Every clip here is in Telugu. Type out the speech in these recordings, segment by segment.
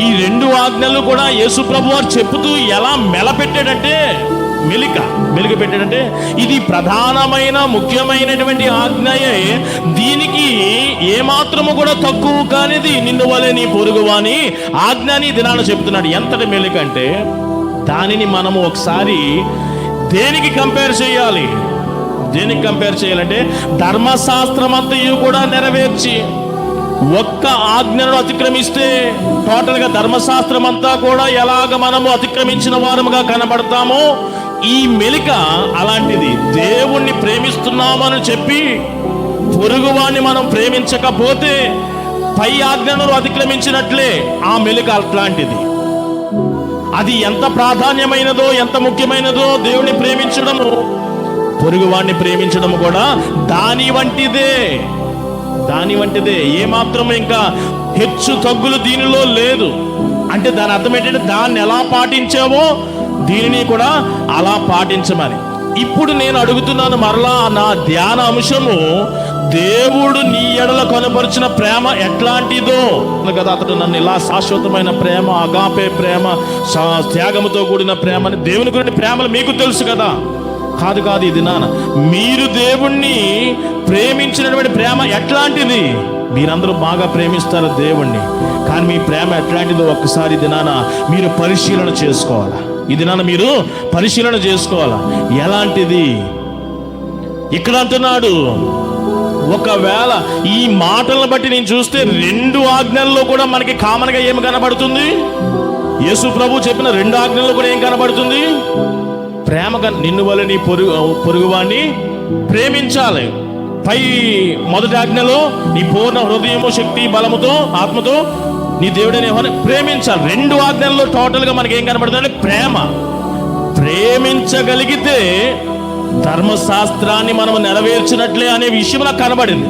ఈ రెండు ఆజ్ఞలు కూడా యేసు ప్రభు వారు చెప్పుతూ ఎలా మెలపెట్టాడంటే మెలిక మెలిక పెట్టాడంటే ఇది ప్రధానమైన ముఖ్యమైనటువంటి ఆజ్ఞయే. దీనికి ఏమాత్రము కూడా తక్కువ కానిది నిన్ను వలె నీ పొరుగువాని ఆజ్ఞని దినాన చెప్తున్నాడు ఎంతటి మెలిక అంటే దానిని మనము ఒకసారి దేనికి కంపేర్ చేయాలి? దేనికి కంపేర్ చేయాలంటే ధర్మశాస్త్రం అంతయు కూడా నెరవేర్చి ఒక్క ఆజ్ఞను అతిక్రమిస్తే టోటల్గా ధర్మశాస్త్రం అంతా కూడా ఎలాగ మనము అతిక్రమించిన వారముగా కనబడతామో ఈ మెలిక అలాంటిది. దేవుణ్ణి ప్రేమిస్తున్నామని చెప్పి పొరుగువాణ్ణి మనం ప్రేమించకపోతే పై ఆజ్ఞను అతిక్రమించినట్లే ఆ మెలిక అట్లాంటిది. అది ఎంత ప్రాధాన్యమైనదో ఎంత ముఖ్యమైనదో దేవుని ప్రేమించడము పొరుగువాణ్ణి ప్రేమించడం కూడా దాని వంటిదే. దాని వంటిదే. ఏమాత్రం ఇంకా హెచ్చు తగ్గులు దీనిలో లేదు. అంటే దాని అర్థం ఏంటంటే దాన్ని ఎలా పాటించావో దీనిని కూడా అలా పాటించమని. ఇప్పుడు నేను అడుగుతున్నాను మరలా నా ధ్యాన అంశము దేవుడు నీ ఎడల కనపరిచిన ప్రేమ ఎట్లాంటిదో? కదా అతడు నన్ను ఇలా శాశ్వతమైన ప్రేమ అగాపే ప్రేమ త్యాగముతో కూడిన ప్రేమ అని దేవుని గురించి ప్రేమలు మీకు తెలుసు కదా. కాదు కాదు ఇది నాన్న. మీరు దేవుణ్ణి ప్రేమించినటువంటి ప్రేమ ఎట్లాంటిది? మీరందరూ బాగా ప్రేమిస్తారు దేవుణ్ణి. కానీ మీ ప్రేమ ఎట్లాంటిదో ఒక్కసారి దినాన మీరు పరిశీలన చేసుకోవాలా? ఇది నాన్న మీరు పరిశీలన చేసుకోవాలా? ఎలాంటిది? ఇక్కడ అంటున్నాడు ఒకవేళ ఈ మాటలను బట్టి నేను చూస్తే రెండు ఆజ్ఞల్లో కూడా మనకి కామన్గా ఏమి కనబడుతుంది? యేసు ప్రభు చెప్పిన రెండు ఆజ్ఞల్లో కూడా ఏం కనబడుతుంది? ప్రేమగా నిన్ను వల్ల నీ పొరుగు పొరుగువాణ్ణి ప్రేమించాలి. పై మొదటి ఆజ్ఞలో నీ పూర్ణ హృదయము శక్తి బలముతో ఆత్మతో నీ దేవుడిని ఎవరిని ప్రేమించాలి. రెండు ఆజ్ఞల్లో టోటల్గా మనకి ఏం కనబడుతుంది? ప్రేమ. ప్రేమించగలిగితే ధర్మశాస్త్రాన్ని మనం నెరవేర్చినట్లే అనే విషయం నాకు కనబడింది.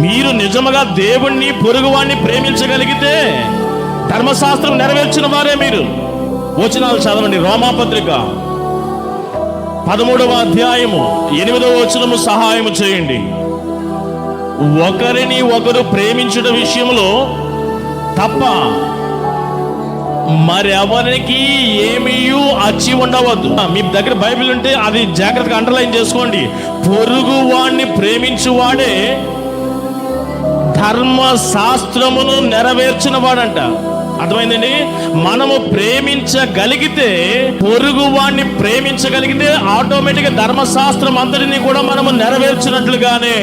మీరు నిజముగా దేవుణ్ణి పొరుగువాణ్ణి ప్రేమించగలిగితే ధర్మశాస్త్రం నెరవేర్చిన వారే మీరు. వచనాలు చదవండి. రోమాపత్రిక పదమూడవ అధ్యాయము ఎనిమిదవ వచనము సహాయము చేయండి. ఒకరిని ఒకరు ప్రేమించడం విషయంలో తప్ప మరెవరికి ఏమీ అచ్చి ఉండవద్దు. మీ దగ్గర బైబిల్ ఉంటే అది జాగ్రత్తగా అండర్లైన్ చేసుకోండి. పొరుగు వాణ్ణి ప్రేమించువాడే ధర్మశాస్త్రమును నెరవేర్చిన వాడంట. అర్థమైందండి? మనము ప్రేమించగలిగితే పొరుగు వాణ్ణి ప్రేమించగలిగితే ఆటోమేటిక్గా ధర్మశాస్త్రం అందరినీ కూడా మనము నెరవేర్చినట్లుగానే.